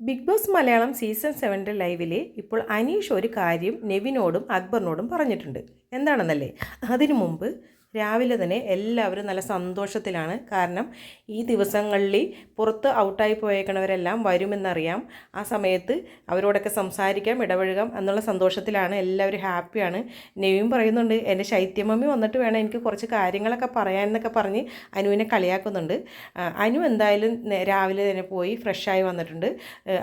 Big Boss Malayalam season സെവന്റെ ലൈവിൽ ഇപ്പോൾ അനീഷ് ഒരു കാര്യം നെവിനോടും അക്ബറിനോടും പറഞ്ഞിട്ടുണ്ട്. എന്താണെന്നല്ലേ? അതിനു മുമ്പ് രാവിലെ തന്നെ എല്ലാവരും നല്ല സന്തോഷത്തിലാണ്. കാരണം ഈ ദിവസങ്ങളിൽ പുറത്ത് ഔട്ടായി പോയേക്കണവരെല്ലാം വരുമെന്നറിയാം. ആ സമയത്ത് അവരോടൊക്കെ സംസാരിക്കാം ഇടപഴകാം എന്നുള്ള സന്തോഷത്തിലാണ് എല്ലാവരും ഹാപ്പിയാണ്. നെവിയും പറയുന്നുണ്ട് എന്റെ ശൈത്യമമ്മി വന്നിട്ട് വേണം എനിക്ക് കുറച്ച് കാര്യങ്ങളൊക്കെ പറയാൻ എന്നൊക്കെ പറഞ്ഞ് അനുവിനെ കളിയാക്കുന്നുണ്ട്. അനു എന്തായാലും രാവിലെ തന്നെ പോയി ഫ്രഷായി വന്നിട്ടുണ്ട്.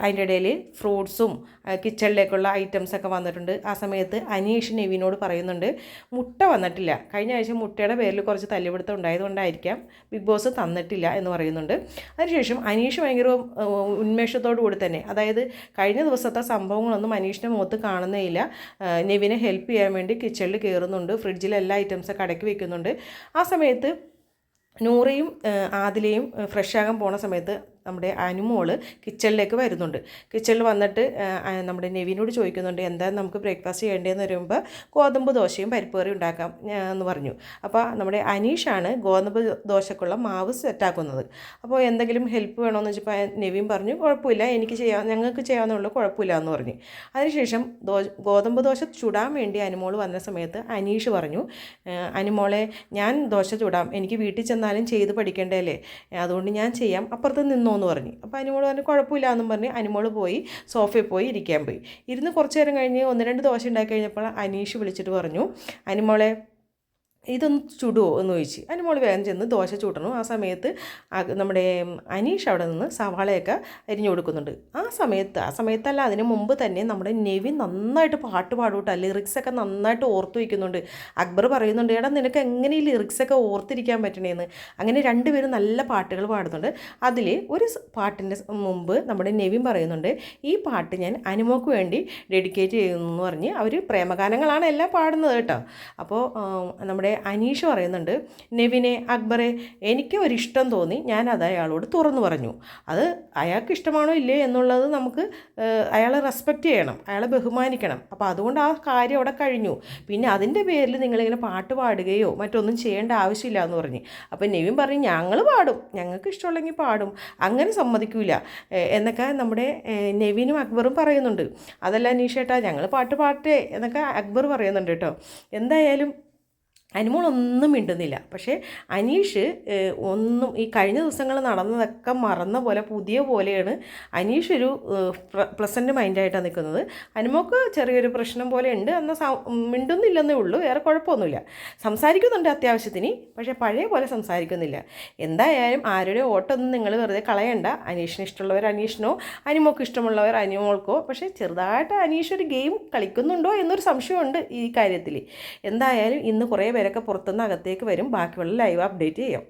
അതിന്റെ ഇടയിൽ ഫ്രൂട്ട്സും കിച്ചണിലേക്കുള്ള ഐറ്റംസൊക്കെ വന്നിട്ടുണ്ട്. ആ സമയത്ത് അനീഷ് നെവിനോട് പറയുന്നുണ്ട് മുട്ട വന്നിട്ടില്ല. കഴിഞ്ഞ ആഴ്ച മുട്ടയുടെ പേരിൽ കുറച്ച് തല്ലുപിടുത്തം ഉണ്ടായതുകൊണ്ടായിരിക്കാം ബിഗ് ബോസ് തന്നിട്ടില്ല എന്ന് പറയുന്നുണ്ട്. അതിനുശേഷം അനീഷ് ഭയങ്കര ഉന്മേഷത്തോടു കൂടി തന്നെ അതായത് കഴിഞ്ഞ ദിവസത്തെ സംഭവങ്ങളൊന്നും അനീഷിന്റെ മുഖത്ത് കാണുന്നേയില്ല. നെവിനെ ഹെൽപ്പ് ചെയ്യാൻ വേണ്ടി കിച്ചണിൽ കയറുന്നുണ്ട് ഫ്രിഡ്ജിൽ എല്ലാ ഐറ്റംസും കടക്കി വെക്കുന്നുണ്ട്. ആ സമയത്ത് നൂറയും ആദിലയും ഫ്രഷ് ആകാൻ പോണ സമയത്ത് നമ്മുടെ അനുമോൾ കിച്ചണിലേക്ക് വരുന്നുണ്ട്. കിച്ചണിൽ വന്നിട്ട് നമ്മുടെ നെവിനോട് ചോദിക്കുന്നുണ്ട് എന്താ നമുക്ക് ബ്രേക്ക്ഫാസ്റ്റ് ചെയ്യേണ്ടതെന്ന് പറയുമ്പോൾ ഗോതമ്പ് ദോശയും പരിപ്പ് കറി ഉണ്ടാക്കാം എന്ന് പറഞ്ഞു. അപ്പോൾ നമ്മുടെ അനീഷാണ് ഗോതമ്പ് ദോശക്കുള്ള മാവ് സെറ്റാക്കുന്നത്. അപ്പോൾ എന്തെങ്കിലും ഹെൽപ്പ് വേണമെന്ന് വെച്ചപ്പോൾ നെവിൻ പറഞ്ഞു കുഴപ്പമില്ല എനിക്ക് ചെയ്യാം ഞങ്ങൾക്ക് ചെയ്യാവുന്നുള്ളൂ കുഴപ്പമില്ല എന്ന് പറഞ്ഞു. അതിനുശേഷം ദോ ഗോതമ്പ് ദോശ ചുടാൻ വേണ്ടി അനുമോൾ വന്ന സമയത്ത് അനീഷ് പറഞ്ഞു "ഏഹ്, അനുമോളെ ഞാൻ ദോശ ചുടാം എനിക്ക് വീട്ടിൽ ചെന്നാലും ചെയ്ത് പഠിക്കേണ്ടതല്ലേ? അതുകൊണ്ട് ഞാൻ ചെയ്യാം അപ്പുറത്ത് നിന്നോ എന്ന് പറഞ്ഞു. അപ്പോൾ അനുമോൾ പറഞ്ഞു കുഴപ്പമില്ല എന്നും പറഞ്ഞ് അനുമോൾ പോയി സോഫയിൽ പോയി ഇരിക്കാൻ പോയി. ഇരുന്ന് കുറച്ച് നേരം കഴിഞ്ഞ് ഒന്ന് രണ്ട് ദോശ ഉണ്ടാക്കി കഴിഞ്ഞപ്പോൾ അനീഷ് വിളിച്ചിട്ട് പറഞ്ഞു അനുമോളെ ഇതൊന്ന് ചുടുവോ എന്ന് ചോദിച്ചു മോൾ വേഗം ചെന്ന് ദോശ ചൂട്ടണം ആ സമയത്ത് നമ്മുടെ അനീഷ് അവിടെ നിന്ന് സവാളയൊക്കെ അരിഞ്ഞു കൊടുക്കുന്നുണ്ട്. ആ സമയത്ത് ആ സമയത്തല്ല അതിന് മുമ്പ് തന്നെ നമ്മുടെ നെവി നന്നായിട്ട് പാട്ട് പാടൂട്ടാ. ലിറിക്സൊക്കെ നന്നായിട്ട് ഓർത്തു വയ്ക്കുന്നുണ്ട് അക്ബർ പറയുന്നുണ്ട് എടാ നിനക്ക് എങ്ങനെ ഈ ലിറിക്സൊക്കെ ഓർത്തിരിക്കാൻ പറ്റണേന്ന്? അങ്ങനെ രണ്ടുപേരും നല്ല പാട്ടുകൾ പാടുന്നുണ്ട്. അതിൽ ഒരു പാട്ടിന്റെ മുമ്പ് നമ്മുടെ നെവിൻ പറയുന്നുണ്ട് ഈ പാട്ട് ഞാൻ അനുമോക്ക് വേണ്ടി ഡെഡിക്കേറ്റ് ചെയ്യുന്നു എന്ന് പറഞ്ഞ് അവർ പ്രേമഗാനങ്ങളാണ് എല്ലാം പാടുന്നത് കേട്ടോ. അപ്പോൾ നമ്മുടെ അനീഷ് പറയുന്നുണ്ട് നെവിനെ അക്ബറെ എനിക്ക് ഒരിഷ്ടം തോന്നി. ഞാൻ അത് അയാളോട് തുറന്നു പറഞ്ഞു. അത് അയാൾക്ക് ഇഷ്ടമാണോ ഇല്ലേ എന്നുള്ളത് നമുക്ക് അയാളെ റെസ്പെക്റ്റ് ചെയ്യണം. അയാളെ ബഹുമാനിക്കണം. അപ്പോൾ അതുകൊണ്ട് ആ കാര്യം അവിടെ കഴിഞ്ഞു. പിന്നെ അതിന്റെ പേരിൽ നിങ്ങളിങ്ങനെ പാട്ട് പാടുകയോ മറ്റൊന്നും ചെയ്യേണ്ട ആവശ്യമില്ല എന്ന് പറഞ്ഞ്. അപ്പോൾ നെവിൻ പറഞ്ഞു ഞങ്ങൾ പാടും. ഞങ്ങൾക്ക് ഇഷ്ടമുള്ളെങ്കിൽ പാടും. അങ്ങനെ സമ്മതിക്കില്ല എന്നൊക്കെ നമ്മുടെ നെവിനും അക്ബറും പറയുന്നുണ്ട്. അതല്ല അനീഷേട്ടാ ഞങ്ങൾ പാട്ട് പാട്ടേ എന്നൊക്കെ അക്ബർ പറയുന്നുണ്ട് കേട്ടോ. എന്തായാലും അനുമോൾ ഒന്നും മിണ്ടുന്നില്ല. പക്ഷേ അനീഷ് ഒന്നും ഈ കഴിഞ്ഞ ദിവസങ്ങൾ നടന്നതൊക്കെ മറന്ന പോലെ പുതിയ പോലെയാണ് അനീഷ് ഒരു പ്ലസന്റ് മൈൻഡായിട്ടാണ് നിൽക്കുന്നത്. അനുമോക്ക് ചെറിയൊരു പ്രശ്നം പോലെ ഉണ്ട്. എന്നാൽ മിണ്ടുന്നില്ലെന്നേ ഉള്ളൂ. വേറെ കുഴപ്പമൊന്നുമില്ല. സംസാരിക്കുന്നുണ്ട് അത്യാവശ്യത്തിന് പക്ഷേ പഴയ പോലെ സംസാരിക്കുന്നില്ല. എന്തായാലും ആരുടെ ഓട്ടമൊന്നും നിങ്ങൾ വെറുതെ കളയണ്ട. അനീഷിന് ഇഷ്ടമുള്ളവർ അനീഷിനോ അനിമോൾക്ക് ഇഷ്ടമുള്ളവർ അനിമോൾക്കോ. പക്ഷേ ചെറുതായിട്ട് അനീഷ് ഒരു ഗെയിം കളിക്കുന്നുണ്ടോ എന്നൊരു സംശയമുണ്ട് ഈ കാര്യത്തിൽ. എന്തായാലും ഇന്ന് കുറേ പേരൊക്കെ പുറത്തുനിന്ന് അകത്തേക്ക് വരും. ബാക്കിയുള്ള ലൈവ് അപ്ഡേറ്റ് ചെയ്യാം.